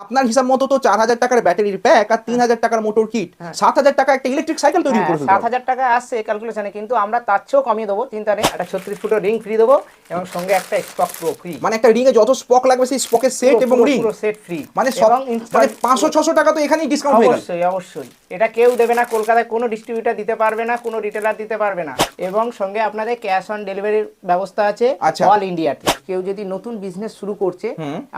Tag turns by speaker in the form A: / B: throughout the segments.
A: আপনার হিসাব মতো তো চার হাজার টাকার ব্যাটারির প্যাক আর তিন হাজার টাকার মোটর কিট সাত হাজার টাকা একটা ইলেকট্রিক সাইকেল তৈরি
B: করব
A: করে
B: সাত হাজার টাকা আসছে ক্যালকুলেশনে কিন্তু আমরা তার চেয়েও কমিয়ে দেবো চিন্তা নেই একটা ছত্রিশ ফুটের রিং ফ্রি দেবো এবং সঙ্গে একটা স্পক প্রো ফ্রি
A: মানে একটা রিং এ যত স্পক লাগবে সেই স্পকের সেট এবং রিং
B: সেট ফ্রি
A: মানে সব মানে পাঁচশো ছশো টাকা তো এখানেই ডিসকাউন্ট হয়ে
B: অবশ্যই অবশ্যই। এটা কেউ দেবে না কলকাতায় কোনো ডিস্ট্রিবিউটার দিতে পারবে না কোনো রিটেলার দিতে পারবে না। এবং সঙ্গে আপনাদের ক্যাশ অন ডেলিভারির ব্যবস্থা আছে
A: আচ্ছা।
B: অল ইন্ডিয়াতে কেউ যদি নতুন বিজনেস শুরু করছে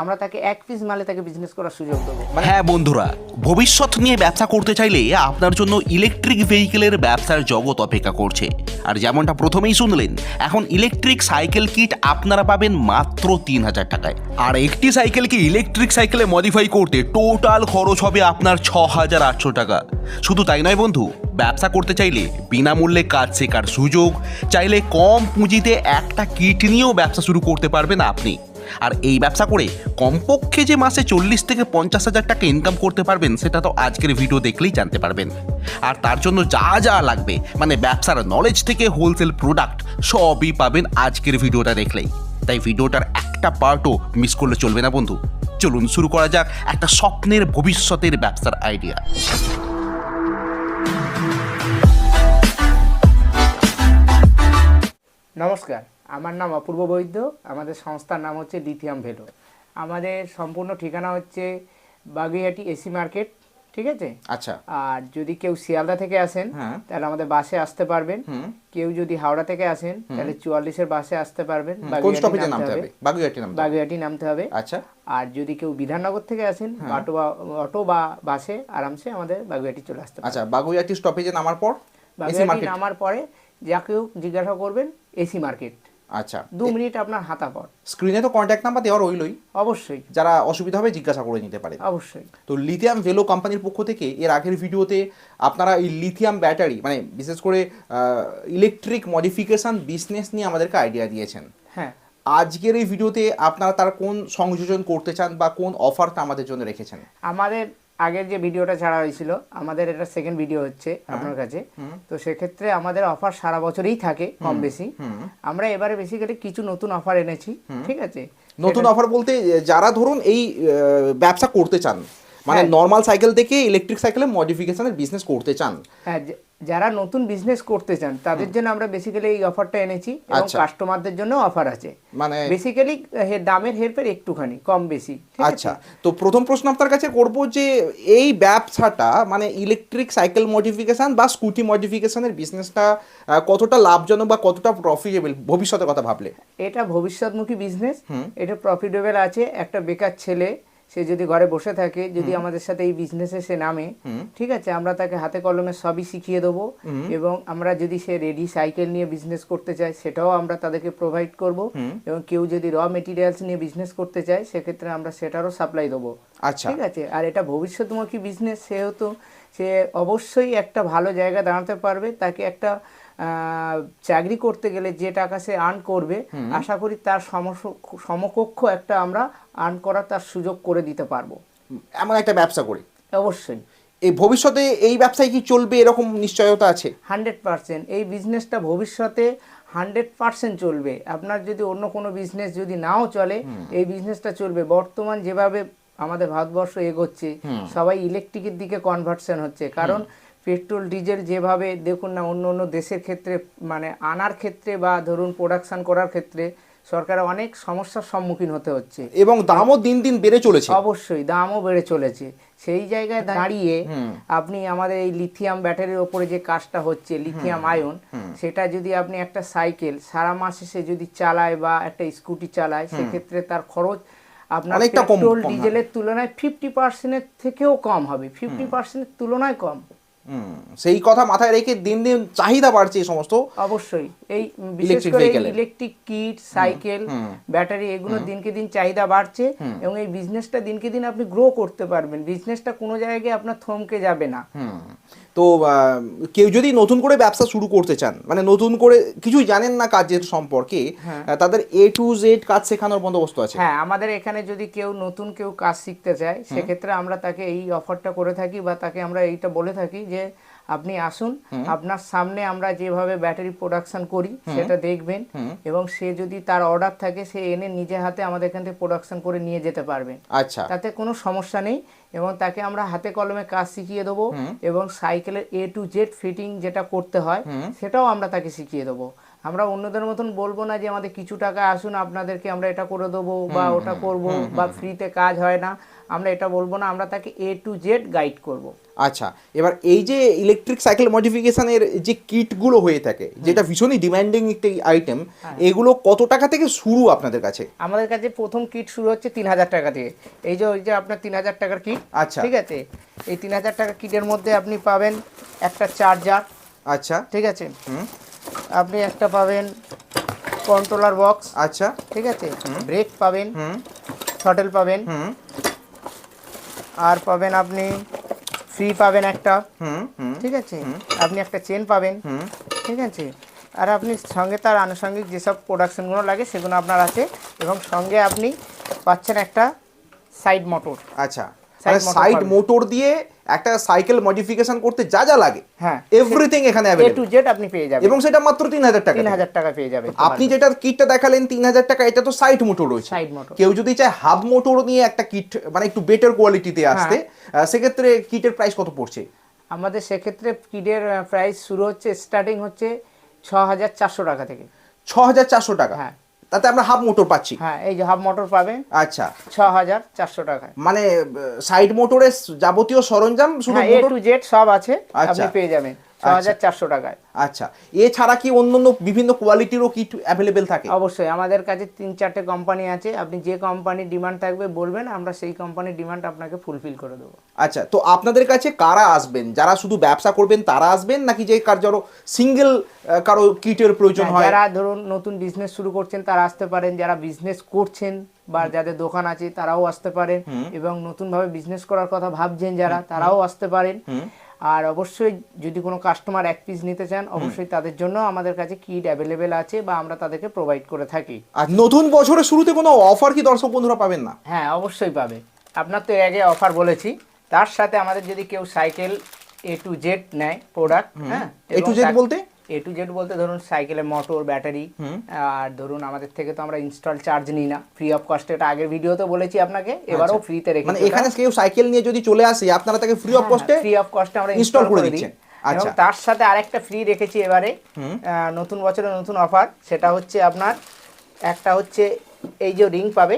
B: আমরা তাকে এক পিস মালে তাকে বিজনেস করার সুযোগ দেবো।
C: হ্যাঁ বন্ধুরা ভবিষ্যৎ নিয়ে ব্যবসা করতে চাইলে আপনার জন্য ইলেকট্রিক ভেহিকেলের ব্যবসার জগৎ অপেক্ষা করছে। আর যেমনটা প্রথমেই শুনলেন এখন ইলেকট্রিক সাইকেল কিট আপনারা পাবেন মাত্র তিন হাজার টাকায়। আর একটি সাইকেলকে ইলেকট্রিক সাইকেলে মডিফাই করতে টোটাল খরচ হবে আপনার ছ হাজার আটশো টাকা। শুধু তাই নয় বন্ধু, ব্যবসা করতে চাইলে বিনামূল্যে কাজ শেখার সুযোগ, চাইলে কম পুঁজিতে একটা কিট নিয়েও ব্যবসা শুরু করতে পারবেন আপনি। আর এই ব্যবসা করে কমপক্ষে যে মাসে চল্লিশ থেকে পঞ্চাশ হাজার টাকা ইনকাম করতে পারবেন, সেটা তো আজকের ভিডিও দেখলেই জানতে পারবেন। আর তার জন্য যা যা লাগবে মানে ব্যবসার নলেজ থেকে হোলসেল প্রোডাক্ট সবই পাবেন আজকের ভিডিওটা দেখলেই। তাই ভিডিওটার একটা পার্টও মিস করলে চলবে না বন্ধু। চলুন শুরু করা যাক একটা স্বপ্নের ভবিষ্যতের ব্যবসার আইডিয়া
B: নমস্কার আমার নাম অপূর্ব বৈদ্য আমাদের সংস্থার নাম হচ্ছে লিথিয়াম ভেলো আমাদের সম্পূর্ণ ঠিকানা হচ্ছে বাগুইহাটি এসি মার্কেট ঠিক আছে?
A: আচ্ছা।
B: আর যদি কেউ শিয়ালদা থেকে আসেন
A: হ্যাঁ।
B: তাহলে আমাদের বাসে আসতে পারবেন। কেউ যদি হাওড়া থেকে আসেন তাহলে চুয়াল্লিশের বাসে আসতে পারবেন। বাগুইহাটি নামতে
A: হবে। আচ্ছা।
B: আর যদি কেউ বিধাননগর থেকে আসেন
A: হ্যাঁ।
B: অটো বা অটো বা বাসে আরামসে আমাদের বাগুইহাটি চলে আসতে
A: আচ্ছা বাগুইহাটি স্টপেজে নামার পর?
B: বাগুইহাটি নামার পরে যাকেও জিজ্ঞাসা করবেন এসি মার্কেট।
A: আচ্ছা।
B: দু মিনিট আপনার হাতা পর
A: স্ক্রিনে তো কন্ট্যাক্ট নাম্বার দেওয়া রইলই।
B: অবশ্যই।
A: যারা অসুবিধা হবে জিজ্ঞাসা করে নিতে পারে
B: অবশ্যই।
A: তো লিথিয়াম ভেলো কোম্পানির পক্ষ থেকে এর আগের ভিডিওতে আপনারা এই লিথিয়াম ব্যাটারি মানে বিশেষ করে ইলেকট্রিক মডিফিকেশন বিজনেস নিয়ে আমাদেরকে আইডিয়া দিয়েছেন।
B: হ্যাঁ।
A: আজকের এই ভিডিওতে আপনারা তার কোন সংযোজন করতে চান বা কোন অফারটা আমাদের জন্য রেখেছেন?
B: আমাদের আগের যে ভিডিওটা ছাড়া হয়েছিল আমাদের এটা সেকেন্ড ভিডিও হচ্ছে
A: হ্যাঁ।
B: আপনার কাছে। তো সেক্ষেত্রে আমাদের অফার সারা বছরই থাকে কম বেশি। আমরা এবারে বেসিক্যালি কিছু নতুন অফার এনেছি ঠিক আছে?
A: নতুন অফার বলতে যারা ধরুন এই ব্যবসা করতে চান মানে
B: হ্যাঁ।
A: নর্মাল সাইকেল থেকে ইলেকট্রিক সাইকেলের মডিফিকেশনের বিজনেস করতে চান
B: হ্যাঁ যারা নতুন বিজনেস করতে চান তাদের জন্য আমরা বেসিক্যালি এই অফারটা এনেছি এবং
A: আচ্ছা।
B: কাস্টমারদের জন্য অফার আছে।
A: মানে
B: বেসিক্যালি দামের হেরফের একটুখানি কম বেশি
A: আচ্ছা তো প্রথম প্রশ্ন আপনার কাছে করব যে এই ব্যবসাটা মানে ইলেকট্রিক সাইকেল মডিফিকেশন বা স্কুটি মডিফিকেশনের বিজনেসটা কতটা লাভজনক বা কতটা প্রফিটেবল ভবিষ্যতের কথা ভাবলে?
B: এটা ভবিষ্যৎমুখী বিজনেস এটা প্রফিটেবল আছে একটা বেকার ছেলে সে যদি ঘরে বসে থাকে যদি আমাদের সাথে এই বিজনেসে সে নামে ঠিক আছে আমরা তাকে হাতে কলমে সবই শিখিয়ে দেবো এবং আমরা যদি সে রেডি সাইকেল নিয়ে বিজনেস করতে চায় সেটাও আমরা তাদেরকে প্রোভাইড করব এবং কেউ যদি র মেটেরিয়ালস নিয়ে বিজনেস করতে চায় সেক্ষেত্রে আমরা সেটারও সাপ্লাই দেবো।
A: আচ্ছা।
B: ঠিক আছে আর এটা ভবিষ্যৎমুখী বিজনেস সেহেতু সে অবশ্যই একটা ভালো জায়গা দাঁড়াতে পারবে তাকে একটা চাকরি করতে গেলে যে টাকা সে আর্ন করবে আশা করি তার সমকক্ষ একটা আমরা আর্ন করার তার সুযোগ করে দিতে পারব।
A: এমন একটা ব্যবসা করি।
B: অবশ্যই।
A: এই ভবিষ্যতে এই ব্যবসায় কি চলবে এরকম নিশ্চয়তা আছে?
B: Hundred percent. এই বিজনেসটা ভবিষ্যতে হান্ড্রেড পার্সেন্ট চলবে। আপনার যদি অন্য কোনো বিজনেস যদি নাও চলে এই বিজনেসটা চলবে। বর্তমান যেভাবে আমাদের ভারতবর্ষ এগোচ্ছে সবাই ইলেকট্রিকের দিকে কনভার্সন হচ্ছে। কারণ পেট্রোল ডিজেল যেভাবে দেখুন না অন্য অন্য দেশের ক্ষেত্রে মানে আনার ক্ষেত্রে বা ধরুন প্রোডাকশন করার ক্ষেত্রে সরকার অনেক সমস্যার সম্মুখীন হতে হচ্ছে।
A: এবং দামও দিন দিন বেড়ে চলেছে।
B: অবশ্যই দামও বেড়ে চলেছে। সেই জায়গায় দাঁড়িয়ে আপনি আমাদের এই লিথিয়াম ব্যাটারির ওপরে যে কাজটা হচ্ছে লিথিয়াম আয়ন সেটা যদি আপনি একটা সাইকেল সারা মাসে সে যদি চালায় বা একটা স্কুটি চালায় সেক্ষেত্রে তার খরচ আপনার পেট্রোল ডিজেলের তুলনায় ফিফটি পার্সেন্টের থেকেও কম হবে। ফিফটি পার্সেন্টের তুলনায় কম।
A: সেই কথা মাথায় রেখে দিন দিন চাহিদা বাড়ছে এই সমস্ত
B: অবশ্যই। এই বিশেষ করে ইলেকট্রিক কিট সাইকেল ব্যাটারি এগুলো দিনকে দিন চাহিদা বাড়ছে এবং এই বিজনেসটা দিনকে দিন আপনি গ্রো করতে পারবেন। বিজনেসটা কোনো জায়গায় আপনার থমকে যাবে না।
A: তো কেউ যদি নতুন করে ব্যবসা শুরু করতে চান মানে নতুন করে কিছুই জানেন না কাজের সম্পর্কে তাদের এ টু জেড কাজ শেখানোর বন্দোবস্ত আছে।
B: হ্যাঁ আমাদের এখানে যদি কেউ নতুন কেউ কাজ শিখতে চায় সেক্ষেত্রে আমরা তাকে এই অফারটা করে থাকি বা তাকে আমরা এইটা বলে থাকি যে আপনি আসুন আপনার সামনে আমরা যেভাবে ব্যাটারি প্রোডাকশন করি সেটা দেখবেন এবং সে যদি তার অর্ডার থাকে সে এনে নিজে হাতে আমাদের এখান থেকে প্রোডাকশন করে নিয়ে যেতে পারবেন।
A: আচ্ছা।
B: তাতে কোনো সমস্যা নেই এবং তাকে আমরা হাতে কলমে কাজ শিখিয়ে দেবো এবং সাইকেলের এ টু জেড ফিটিং যেটা করতে হয় সেটাও আমরা তাকে শিখিয়ে দেবো। আমরা অন্যদের মতন বলব না যে আমাদের কিছু টাকা আসুন আপনাদেরকে আমরা এটা করে দেবো বা ওটা করব বা ফ্রিতে কাজ হয় না। আমরা এটা বলব না আমরা তাকে এ টু জেড গাইড করব।
A: আচ্ছা এবার এই যে ইলেকট্রিক সাইকেল মডিফিকেশনের যে কিটগুলো হয়ে থাকে যেটা ভীষণই ডিমান্ডিং একটি আইটেম
B: হ্যাঁ।
A: এগুলো কত টাকা থেকে শুরু আপনাদের কাছে?
B: আমাদের কাছে প্রথম কিট শুরু হচ্ছে তিন হাজার টাকা থেকে এই যে ওই যে আপনার তিন হাজার টাকার কিট
A: আচ্ছা।
B: ঠিক আছে? এই তিন হাজার টাকা কিটের মধ্যে আপনি পাবেন একটা চার্জার
A: আচ্ছা।
B: ঠিক আছে? আপনি একটা পাবেন কন্ট্রোলার বক্স
A: আচ্ছা।
B: ঠিক আছে? ব্রেক পাবেন
A: হুম।
B: থটল পাবেন
A: হুম।
B: আর পাবেন আপনি ফ্রি পাবেন একটা।
A: হুম হুম
B: ঠিক আছে? আপনি একটা চেন পাবেন।
A: হুম।
B: ঠিক আছে? আর আপনি সঙ্গে তার আনুষঙ্গিক যেসব প্রোডাকশনগুলো লাগে সেগুলো আপনার আছে। এবং সঙ্গে আপনি পাচ্ছেন একটা সাইড মোটর
A: আচ্ছা। সাইড মোটর দিয়ে একটা সাইকেল মডিফিকেশন করতে যা যা লাগে
B: হ্যাঁ
A: এভরিথিং এখানে
B: এ টু জেড আপনি পেয়ে যাবেন।
A: এবং সেটা মাত্র তিন হাজার টাকা
B: তিন হাজার টাকা পেয়ে যাবেন
A: আপনি যেটা কিটটা দেখালেন তিন হাজার টাকা এটা তো সাইড মোটর রয়েছে।
B: সাইড মোটর
A: কেউ যদি চায় হাব মোটর নিয়ে একটা কিট মানে একটু বেটার কোয়ালিটিতে আসতে সেক্ষেত্রে কিটের প্রাইস কত পড়ছে?
B: আমাদের সেক্ষেত্রে কিডের প্রাইস শুরু হচ্ছে স্টার্টিং হচ্ছে ছ হাজার চারশো টাকা থেকে।
A: ছ হাজার চারশো টাকা।
B: হ্যাঁ।
A: তাতে আমরা হাফ মোটর পাচ্ছি।
B: হ্যাঁ এই যে হাফ মোটর পাবেন
A: আচ্ছা।
B: ছ হাজার চারশো টাকায়
A: মানে সাইড মোটরের যাবতীয় সরঞ্জাম শুধু
B: এ টু জেড সব আছে
A: আচ্ছা।
B: আপনি পেয়ে যাবেন। ছ হাজার চারশো টাকায়।
A: আচ্ছা। এছাড়া কি অন্যান্য বিভিন্ন কোয়ালিটিরও কিট অ্যাভেলেবেল থাকে?
B: অবশ্যই। আমাদের কাছে তিন চারটে কোম্পানি আছে। আপনি যে কোম্পানির ডিমান্ড থাকবে বলবেন আমরা সেই কোম্পানির ডিমান্ড আপনাকে ফুলফিল করে দেবো।
A: আচ্ছা তো আপনাদের কাছে কারা আসবেন? যারা শুধু ব্যবসা করবেন তারা আসবেন? নাকি যে কার যারা সিঙ্গেল কারও কিটের প্রয়োজন
B: হ্যাঁ,
A: হয়?
B: যারা ধরুন নতুন বিজনেস শুরু করছেন তারা আসতে পারেন। যারা বিজনেস করছেন বা যাদের দোকান আছে তারাও আসতে পারেন এবং নতুনভাবে বিজনেস করার কথা ভাবছেন যারা তারাও আসতে পারেন। আর অবশ্যই যদি কোনো কাস্টমার এক পিস নিতে চান অবশ্যই তাদের জন্য আমাদের কাছে কিট অ্যাভেলেবেল আছে বা আমরা তাদেরকে প্রোভাইড করে থাকি।
A: আর নতুন বছরের শুরুতে কোনো অফার কি দর্শক বন্ধুরা পাবেন না?
B: হ্যাঁ অবশ্যই পাবে। আপনার তো এর আগে অফার বলেছি। তার সাথে আমাদের যদি কেউ সাইকেল এ টু জেড নেয় প্রোডাক্ট হ্যাঁ
A: এ টু জেড বলতে?
B: এ টু জেড বলতে ধরুন সাইকেলের মোটর ব্যাটারি আর ধরুন আমাদের থেকে তো আমরা ইনস্টল চার্জ নিই না। ফ্রি অফ কস্ট এটা আগের ভিডিওতে বলেছি আপনাকে এবারও ফ্রিতে রেখে
A: মানে এখানে কেউ সাইকেল নিয়ে যদি চলে আসে আপনারা তাকে ফ্রি অফ কস্টে
B: ফ্রি অফ কস্টে আমরা ইনস্টল
A: করে
B: দিই।
A: আচ্ছা।
B: তার সাথে আরেকটা ফ্রি রেখেছি এবারে। নতুন বছরের নতুন অফার সেটা হচ্ছে আপনার একটা হচ্ছে এই যে রিং পাবে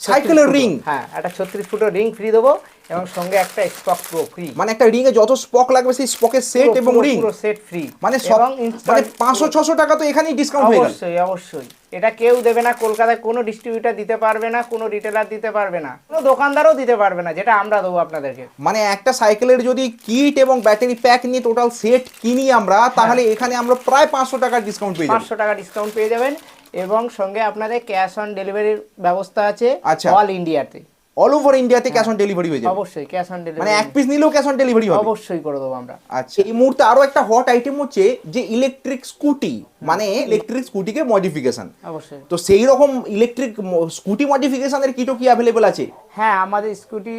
A: সাইকেলের
B: রিং হ্যাঁ একটা ছত্রিশ ফুটের রিং ফ্রি দেবো। এবং সঙ্গে একটা স্পক প্রো ফ্রি
A: মানে একটা রিং এ যত স্পক লাগবে সেই স্পকের সেট এবং রিং
B: পুরো সেট ফ্রি
A: মানে সব মানে
B: install-
A: পাঁচশো ছশো টাকা তো এখানেই ডিসকাউন্ট হয়ে গেল।
B: অবশ্যই অবশ্যই। এটা কেউ দেবে না কলকাতায় কোনো ডিস্ট্রিবিউটার দিতে পারবে না কোনো রিটেলার দিতে পারবে না। কোনো দোকানদারও দিতে পারবে না যেটা আমরা দেবো আপনাদেরকে।
A: মানে একটা সাইকেলের যদি কিট এবং ব্যাটারি প্যাক নিয়ে টোটাল সেট কিনি আমরা তাহলে এখানে আমরা প্রায় পাঁচশো টাকার ডিসকাউন্ট পেয়ে
B: পাঁচশো টাকা ডিসকাউন্ট পেয়ে যাবেন এবং সঙ্গে আপনাদের ক্যাশ অন ডেলিভারির ব্যবস্থা আছে
A: আচ্ছা।
B: অল ইন্ডিয়াতে
A: অল ওভার ইন্ডিয়াতে ক্যাশ অন ডেলিভারি হয়ে যাবে।
B: অবশ্যই ক্যাশ অন ডেলিভারি মানে
A: এক পিস নিলেও ক্যাশ অন ডেলিভারি হবে।
B: অবশ্যই করে দেবো আমরা।
A: আচ্ছা এই মুহূর্তে আরও একটা হট আইটেম হচ্ছে যে ইলেকট্রিক স্কুটি মানে ইলেকট্রিক স্কুটিকে মডিফিকেশন
B: অবশ্যই।
A: তো সেই রকম ইলেকট্রিক স্কুটি মডিফিকেশনের কিটো কি অ্যাভেলেবল আছে?
B: হ্যাঁ আমাদের স্কুটি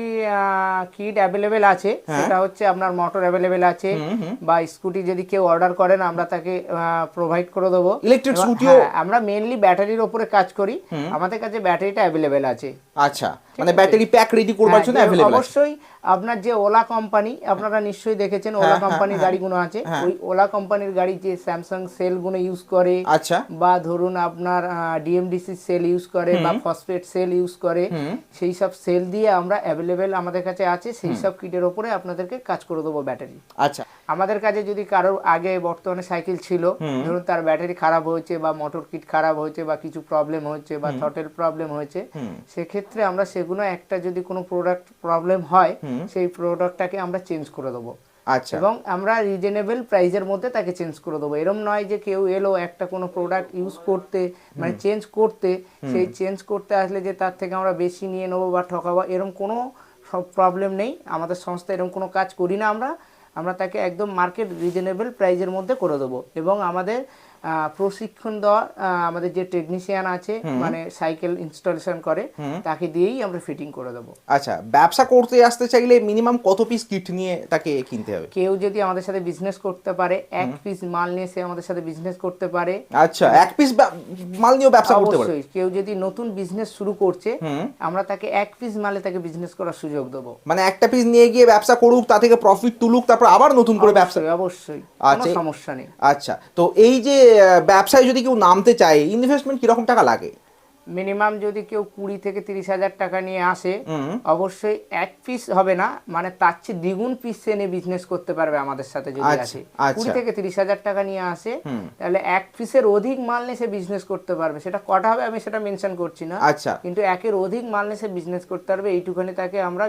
B: কিট অ্যাভেলেবেল আছে।
A: হ্যাঁ।
B: সেটা হচ্ছে আপনার মোটর অ্যাভেলেবেল আছে। বা স্কুটি যদি কেউ অর্ডার করেন আমরা তাকে প্রোভাইড করে দেবো। ইলেকট্রিক
A: স্কুটি
B: হ্যাঁ, আমরা মেইনলি ব্যাটারির ওপরে কাজ করি। আমাদের কাছে ব্যাটারিটা অ্যাভেলেবেল আছে।
A: আচ্ছা মানে ব্যাটারি প্যাক রেডি করবার জন্য
B: হ্যাঁ, যে
A: অ্যাভেলেবল
B: অবশ্যই আপনার যে ওলা কোম্পানি আপনারা নিশ্চয়ই দেখেছেন ওলা
A: হ্যাঁ,
B: কোম্পানির
A: হ্যাঁ,
B: গাড়িগুলো আছে।
A: হ্যাঁ।
B: ওই ওলা কোম্পানির গাড়ি যে স্যামসাং সেলগুলো ইউজ করে
A: আচ্ছা।
B: বা ধরুন আপনার ডিএমডিসি সেল ইউজ করে বা ফসফেট সেল ইউজ করে সেই সব সেল দিয়ে আমরা অ্যাভেলেবেল আমাদের কাছে আছে সেই সব কিটের ওপরে আপনাদেরকে কাজ করে দেবো ব্যাটারি
A: আচ্ছা।
B: আমাদের কাছে যদি কারোর আগে বর্তমানে সাইকেল ছিল ধরুন তার ব্যাটারি খারাপ হয়েছে বা মোটর কিট খারাপ হয়েছে বা কিছু প্রবলেম হয়েছে বা থটেল প্রবলেম হয়েছে সেক্ষেত্রে আমরা সেগুলো একটা যদি কোনো প্রোডাক্ট প্রবলেম হয় সেই প্রোডাক্টটাকে আমরা চেঞ্জ করে দেবো।
A: আচ্ছা।
B: এবং আমরা রিজনেবল প্রাইজের মধ্যে তাকে চেঞ্জ করে দেবো। এরম নয় যে কেউ এলো একটা কোনো প্রোডাক্ট ইউজ করতে মানে চেঞ্জ করতে সেই চেঞ্জ করতে আসলে যে তার থেকে আমরা বেশি নিয়ে নেব বা ঠকাবো এরম কোনো সব প্রবলেম নেই। আমাদের সংস্থা এরকম কোনো কাজ করি না আমরা। আমরা তাকে একদম মার্কেট রিজনেবল প্রাইজের মধ্যে করে দেবো এবং আমাদের প্রশিক্ষণ দেওয়া আমাদের যে টেকনিশিয়ান আছে মানে সাইকেল ইনস্টলেশন করে তাকে দিয়েই আমরা ফিটিং করে দেবো।
A: আচ্ছা ব্যবসা করতে আসতে চাইলে মিনিমাম কত পিস কিট নিয়ে তাকে কিনতে হবে?
B: কেউ যদি আমাদের সাথে বিজনেস করতে পারে এক পিস মাল নিয়ে সে আমাদের সাথে বিজনেস করতে পারে।
A: আচ্ছা এক পিস মাল নিয়েও ব্যবসা করতে পারে?
B: অবশ্যই কেউ যদি নতুন বিজনেস শুরু করছে আমরা তাকে এক পিস মালে তাকে বিজনেস করার সুযোগ দেবো।
A: মানে একটা পিস নিয়ে গিয়ে ব্যবসা করুক তা থেকে প্রফিট তুলুক তারপর আবার নতুন করে ব্যবসা
B: অবশ্যই কোনো
A: আচ্ছা।
B: সমস্যা নেই।
A: আচ্ছা তো এই যে ব্যবসায় যদি কেউ নামতে চায় ইনভেস্টমেন্ট কীরকম টাকা লাগে?
B: মিনিমাম যদি কেউ কুড়ি থেকে তিরিশ হাজার টাকা নিয়ে আসে অবশ্যই এক পিস হবে না মানে তার চেয়ে দ্বিগুণ পিস সে নিয়ে বিজনেস করতে পারবে আমাদের সাথে যদি
A: আচ্ছা,
B: আসে।
A: আচ্ছা।
B: কুড়ি থেকে তিরিশ হাজার টাকা নিয়ে আসে তাহলে এক পিসের অধিক মাল নিয়ে সে বিজনেস করতে পারবে। সেটা কটা হবে আমি সেটা মেনশন করছি না।
A: আচ্ছা।
B: কিন্তু একের অধিক মাল নিয়ে সে বিজনেস করতে পারবে এইটুখানি তাকে আমরা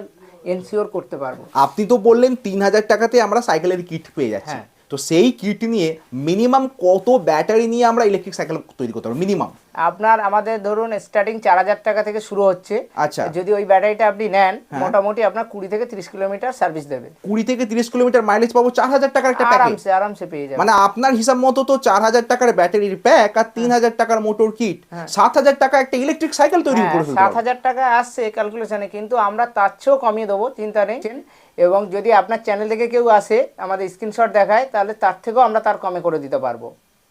B: এনসিওর করতে পারব।
A: আপনি তো বললেন তিন হাজার টাকাতে আমরা সাইকেলের কিট পেয়ে যাচ্ছি।
B: হ্যাঁ।
A: তো সেই কিট নিয়ে মিনিমাম কত ব্যাটারি নিয়ে আমরা ইলেকট্রিক সাইকেল তৈরি করতে পারব? মিনিমাম
B: আপনার আমাদের ধরুন স্টার্টিং চার হাজার টাকা থেকে শুরু হচ্ছে।
A: আচ্ছা।
B: যদি ওই ব্যাটারিটা আপনি নেন মোটামুটি আপনার কুড়ি থেকে তিরিশ কিলোমিটার সার্ভিস দেবে।
A: কুড়ি থেকে তিরিশ কিলোমিটার মাইলেজ পাবো চার হাজার টাকার একটা
B: আরামসে আরামসে পেয়ে যাবে
A: মানে আপনার হিসাব মতো তো চার হাজার টাকার ব্যাটারির প্যাক আর তিন হাজার টাকার মোটর কিট সাত হাজার টাকা একটা ইলেকট্রিক সাইকেল তৈরি
B: হ্যাঁ,
A: করে
B: সাত হাজার টাকা আসছে ক্যালকুলেশনে কিন্তু আমরা তার চেয়েও কমিয়ে দেবো চিন্তা নেই। এবং যদি আপনার চ্যানেল থেকে কেউ আসে আমাদের স্ক্রিনশট দেখায় তাহলে তার থেকেও আমরা তার কমে করে দিতে পারব।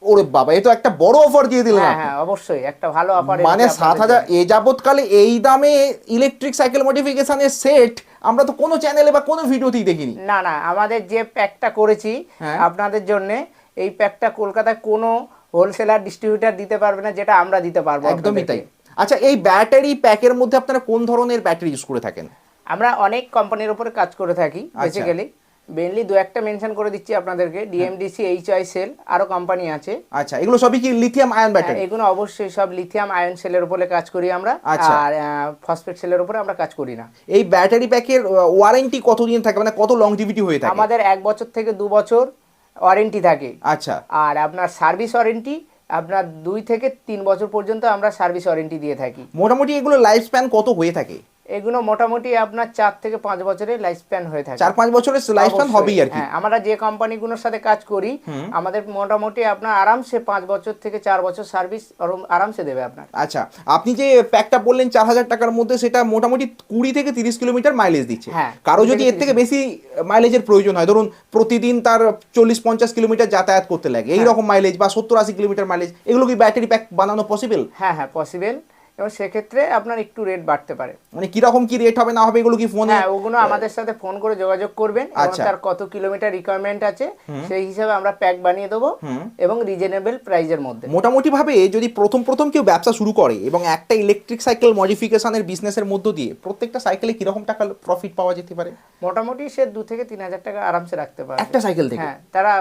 A: ওরে বাবা এ তো একটা বড় অফার দিয়ে দিলেন
B: হ্যাঁ হ্যাঁ অবশ্যই একটা ভালো অফার
A: মানে সাত হাজার এ যাবৎকালে এই দামে ইলেকট্রিক সাইকেল মডিফিকেশনের সেট আমরা তো কোনো চ্যানেলে বা কোনো ভিডিওতেই দেখিনি।
B: না না আমাদের যে প্যাকটা করেছি
A: হ্যাঁ।
B: আপনাদের জন্য এই প্যাকটা কলকাতায় কোনো হোলসেলার ডিস্ট্রিবিউটার দিতে পারবে না যেটা আমরা দিতে পারব
A: একদমই তাই। আচ্ছা এই ব্যাটারি প্যাকের মধ্যে আপনারা কোন ধরনের ব্যাটারি ইউজ করে থাকেন?
B: আমরা অনেক কোম্পানির উপরে কাজ করে থাকি
A: আচ্ছা।
B: বেসিক্যালি মেনলি দু একটা মেনশন করে দিচ্ছি আপনাদেরকে। ডিএমডিসি এইচ আই সেল আরও কোম্পানি আছে।
A: আচ্ছা এগুলো সবই কি লিথিয়াম আয়ন ব্যাটারি
B: এগুলো অবশ্যই সব লিথিয়াম আয়ন সেলের উপরে কাজ করি আমরা।
A: আচ্ছা।
B: আর ফসফেট সেলের উপরে আমরা কাজ করি না।
A: এই ব্যাটারি প্যাকের ওয়ারেন্টি কতদিন থাকে? মানে কত লংজিভিটি হয়ে থাকে?
B: আমাদের এক বছর থেকে দু বছর ওয়ারেন্টি থাকে।
A: আচ্ছা।
B: আর আপনার সার্ভিস ওয়ারেন্টি আপনার দুই থেকে তিন বছর পর্যন্ত আমরা সার্ভিস ওয়ারেন্টি দিয়ে থাকি।
A: মোটামুটি এগুলো লাইফ স্প্যান কত হয়ে থাকে?
B: এগুলো মোটামুটি আপনার চার থেকে পাঁচ বছরের লাইফ স্প্যান হয়ে থাকে।
A: চার পাঁচ বছরের লাইফ স্প্যান হবেই আর কি।
B: হ্যাঁ আমরা যে কোম্পানিগুলোর সাথে কাজ করি আমাদের মোটামুটি আপনার আরামসে পাঁচ বছর থেকে চার বছর সার্ভিস আরামসে দেবে আপনার।
A: আচ্ছা আপনি যে প্যাকটা বললেন চার হাজার টাকার মধ্যে সেটা মোটামুটি কুড়ি থেকে তিরিশ কিলোমিটার মাইলেজ দিচ্ছে।
B: হ্যাঁ, কারও
A: যদি এর থেকে বেশি মাইলেজের প্রয়োজন হয় ধরুন প্রতিদিন তার চল্লিশ পঞ্চাশ কিলোমিটার যাতায়াত করতে লাগে
B: হ্যাঁ।
A: এইরকম মাইলেজ বা সত্তর আশি কিলোমিটার মাইলেজ এগুলো কি ব্যাটারি প্যাক বানানো পসিবল
B: হ্যাঁ হ্যাঁ পসিবল এবং সেক্ষেত্রে আপনার একটু রেট বাড়তে পারে।
A: মানে কীরকম কি রেট হবে না হবে এগুলো কি ফোনে
B: হ্যাঁ ওগুলো আমাদের সাথে ফোন করে যোগাযোগ করবেন এবং
A: আচ্ছা।
B: তার কত কিলোমিটার রিকোয়ারমেন্ট আছে সেই হিসাবে আমরা প্যাক বানিয়ে দেবো এবং রিজনেবল প্রাইজের মধ্যে।
A: মোটামুটি ভাবে যদি প্রথম প্রথম কেউ ব্যবসা শুরু করে এবং একটা ইলেকট্রিক সাইকেল মডিফিকেশনের বিজনেসের মধ্য দিয়ে প্রত্যেকটা সাইকেলে কীরকম টাকা প্রফিট পাওয়া যেতে পারে?
B: মোটামুটি সে দু থেকে তিন হাজার টাকা আরামসে রাখতে পারে
A: একটা সাইকেল থেকে?
B: হ্যাঁ তারা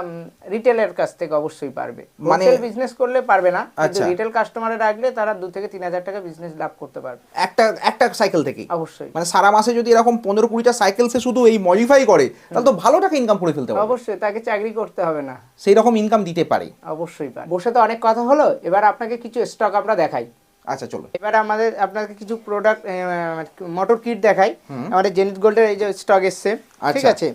B: রিটেলের কাছ থেকে অবশ্যই পারবে।
A: মানে-
B: বিজনেস করলে পারবে না কিন্তু
A: আচ্ছা।
B: রিটেল কাস্টমারে রাখলে তারা দু থেকে তিন হাজার টাকা বিজনেস লাভ করতে পারবে।
A: একটা একটা সাইকেল থেকেই।
B: অবশ্যই।
A: মানে সারা মাসে যদি এরকম পনেরো কুড়িটা সাইকেল সে শুধু এই মডিফাই করে তাহলে তো ভালো টাকা ইনকাম করে ফেলতে পারে
B: অবশ্যই তাকে চাকরি করতে হবে না।
A: সেই রকম ইনকাম দিতে পারে।
B: অবশ্যই পারে। বসে তো অনেক কথা হলো এবার আপনাকে কিছু স্টক আমরা দেখাই।
A: আচ্ছা চলো
B: এবার আমাদের আপনাকে কিছু প্রোডাক্ট মোটর কিট দেখাই। আমাদের জেনিত গোল্ডের এই যে স্টক এসছে ঠিক
A: আচ্ছা।
B: আছে?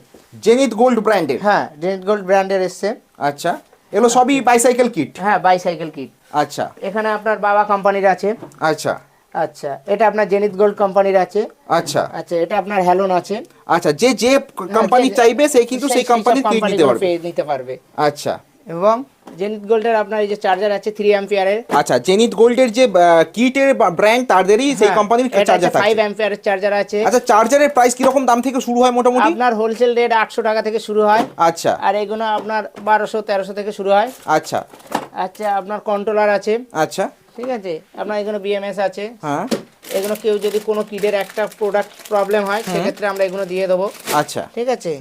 A: জেনিত গোল্ড ব্র্যান্ডের
B: হ্যাঁ জেনিত গোল্ড ব্র্যান্ডের এসছে।
A: আচ্ছা। এগুলো সবই বাইসাইকেল কিট
B: হ্যাঁ বাইসাইকেল কিট
A: আচ্ছা।
B: এখানে আপনার বাবা কোম্পানির আছে।
A: আচ্ছা।
B: আচ্ছা এটা আপনার জেনিত গোল্ড কোম্পানির আছে।
A: আচ্ছা।
B: আচ্ছা এটা আপনার হ্যালোন আছে।
A: আচ্ছা যে যে কোম্পানি চাইবে সে কিন্তু সেই
B: কোম্পানি
A: কোম্পানির কিট নিতে পারবে।
B: নিতে পারবে।
A: আচ্ছা।
B: এবং জেনিত গোল্ডের আপনার এই যে চার্জার আছে থ্রি অ্যাম্পিয়ারের
A: আচ্ছা জেনিত গোল্ডের যে কিটের ব্র্যান্ড তাদেরই সেই কোম্পানির চার্জার
B: ফাইভ
A: থাকে
B: অ্যাম্পিয়ারের চার্জার আছে।
A: আচ্ছা চার্জারের প্রাইস কীরকম দাম থেকে শুরু হয় মোটামুটি?
B: আপনার হোলসেল রেট আটশো টাকা থেকে শুরু হয়।
A: আচ্ছা।
B: আর এগুলো আপনার বারোশো তেরোশো থেকে শুরু হয়।
A: আচ্ছা।
B: আচ্ছা আপনার কন্ট্রোলার আছে।
A: আচ্ছা।
B: ঠিক আছে? আপনার এগুলো বিএমএস আছে।
A: হ্যাঁ।
B: এগুলো কেউ যদি কোনো কিডের একটা প্রোডাক্ট প্রবলেম হয় সেক্ষেত্রে আমরা এগুলো দিয়ে দেবো।
A: আচ্ছা।
B: ঠিক আছে।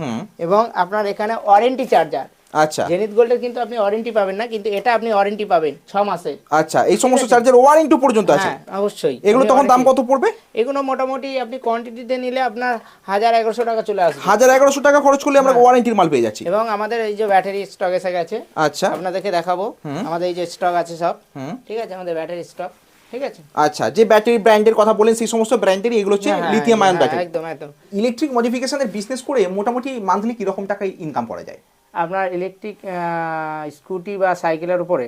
B: এবং আপনার এখানে ওয়ারেন্টি চার্জার
A: আচ্ছা।
B: জেনিত গোল্ডের কিন্তু আপনি ওয়ারেন্টি পাবেন না কিন্তু এটা আপনি ওয়ারেন্টি পাবেন ছ মাসে।
A: আচ্ছা এই সমস্ত চার্জার ওয়ারেন্টি পর্যন্ত আছে?
B: হ্যাঁ অবশ্যই।
A: এগুলো তখন দাম কত পড়বে?
B: এগুলো মোটামুটি আপনি কোয়ান্টিটিতে নিলে আপনার হাজার এগারোশো টাকা চলে আসবে।
A: হাজার এগারোশো টাকা খরচ করলে আমরা ওয়ারেন্টির মাল পেয়ে যাচ্ছি।
B: এবং আমাদের এই যে ব্যাটারি স্টক এসে গেছে
A: আচ্ছা।
B: আপনাদেরকে দেখাবো। আমাদের এই যে স্টক আছে সব। ঠিক আছে আমাদের ব্যাটারি স্টক ঠিক আছে?
A: আচ্ছা যে ব্যাটারি ব্র্যান্ডের কথা বলেন সেই সমস্ত ব্র্যান্ডেরই এগুলো হচ্ছে
B: হ্যাঁ,
A: লিথিয়াম আয়ন
B: হ্যাঁ,
A: ব্যাটারি
B: একদম একদম।
A: ইলেকট্রিক মডিফিকেশনের বিজনেস করে মোটামুটি মান্থলি কীরকম টাকায় ইনকাম করা যায়?
B: আপনার ইলেকট্রিক স্কুটি বা সাইকেলের উপরে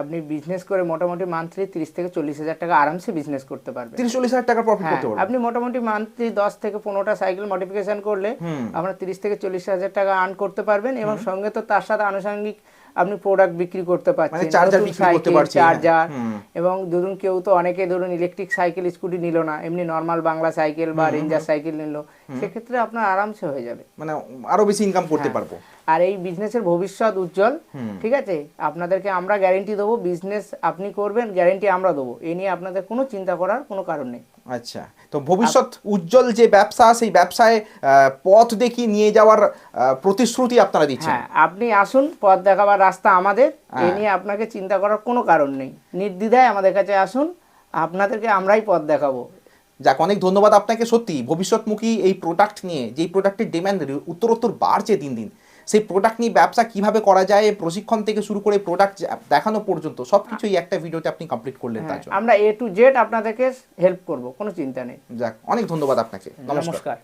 B: আপনি বিজনেস করে মোটামুটি মান্থলি তিরিশ থেকে চল্লিশ হাজার টাকা আরামসে বিজনেস করতে পারবেন।
A: তিরিশ চল্লিশ হাজার টাকা প্রফিট
B: হ্যাঁ
A: করতে পারবেন।
B: আপনি মোটামুটি মান্থলি দশ থেকে পনেরোটা সাইকেল মডিফিকেশন করলে আপনার তিরিশ থেকে চল্লিশ হাজার টাকা আর্ন করতে পারবেন এবং সঙ্গে তো তার সাথে আনুষঙ্গিক আপনি প্রোডাক্ট বিক্রি করতে পারছেন
A: মানে charger
B: নতুন
A: বিক্রি করতে
B: সাইকেল,
A: পারছি, হ্যাঁ।
B: চার্জার এবং ধরুন কেউ তো অনেকে ধরুন ইলেকট্রিক সাইকেল স্কুটি নিল না এমনি নর্মাল বাংলা সাইকেল বা রেঞ্জার সাইকেল নিল সেক্ষেত্রে আপনার আরামসে হয়ে যাবে।
A: মানে আরও বেশি ইনকাম করতে
B: হ্যাঁ।
A: পারব।
B: আর এই বিজনেসের ভবিষ্যৎ উজ্জ্বল ঠিক আছে? আপনাদেরকে আমরা গ্যারেন্টি দেবো বিজনেস আপনি করবেন গ্যারেন্টি আমরা দেবো। এ নিয়ে আপনাদের কোনো চিন্তা করার কোনো কারণ নেই।
A: আচ্ছা তো ভবিষ্যৎ উজ্জ্বল যে ব্যবসা সেই ব্যবসায় আহ, পথ দেখিয়ে নিয়ে যাওয়ার প্রতিশ্রুতি আপনারা দিচ্ছেন।
B: হ্যাঁ আপনি আসুন পথ দেখাবার রাস্তা আমাদের। এ
A: হ্যাঁ।
B: নিয়ে আপনাকে চিন্তা করার কোনো কারণ নেই। নির্দ্বিধায় আমাদের কাছে আসুন আপনাদেরকে আমরাই পথ দেখাবো।
A: যাক অনেক ধন্যবাদ আপনাকে সত্যি ভবিষ্যৎমুখী এই প্রোডাক্ট নিয়ে। যেই প্রোডাক্টের ডিমান্ড উত্তরোত্তর বাড়ছে দিন দিন। সেই প্রোডাক্ট নিয়ে ব্যবসা কীভাবে করা যায় প্রশিক্ষণ থেকে শুরু করে প্রোডাক্ট দেখানো পর্যন্ত সব কিছুই একটা ভিডিওতে আপনি কমপ্লিট করলেন তার জন্য।
B: আমরা এ টু জেড আপনাদেরকে হেল্প করব কোনো চিন্তা নেই।
A: যাক অনেক ধন্যবাদ আপনাকে। নমস্কার।
B: নমস্কার।